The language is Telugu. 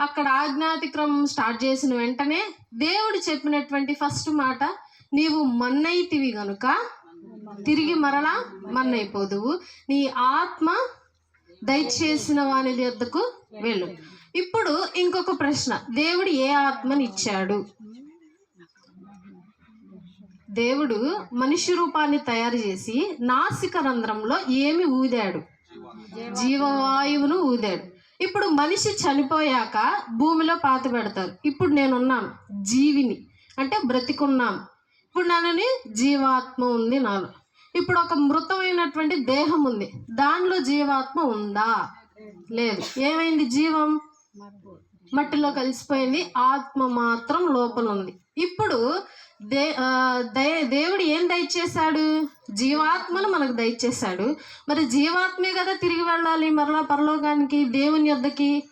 అక్కడ ఆజ్ఞాతిక్రమం స్టార్ట్ చేసిన వెంటనే దేవుడు చెప్పినటువంటి ఫస్ట్ మాట నీవు మన్నైతివి గనుక తిరిగి మరలా మన్నైపోదువు. నీ ఆత్మ దయచేసిన వాని యొద్దకు వెళ్ళు. ఇప్పుడు ఇంకొక ప్రశ్న. దేవుడు ఏ ఆత్మని ఇచ్చాడు? దేవుడు మనిషి రూపాన్ని తయారు చేసి నాసిక రంధ్రంలో ఏమి ఊదాడు? జీవవాయువును ఊదాడు. ఇప్పుడు మనిషి చనిపోయాక భూమిలో పాత పెడతారు. ఇప్పుడు నేనున్నాను జీవిని. అంటే బ్రతికున్నాను. ఇప్పుడు నన్నని జీవాత్మ ఉంది నాలో. ఇప్పుడు ఒక మృతమైనటువంటి దేహం ఉంది. దానిలో జీవాత్మ ఉందా? లేదు. ఏమైంది జీవం? మట్టిలో కలిసిపోయింది. ఆత్మ మాత్రం లోపల ఉంది. ఇప్పుడు దే దయ- దేవుడు ఏం దయచేశాడు? జీవాత్మను మనకు దయచేశాడు. మరి జీవాత్మే కదా తిరిగి వెళ్ళాలి మరలా పరలోకానికి దేవుని యొద్దకి?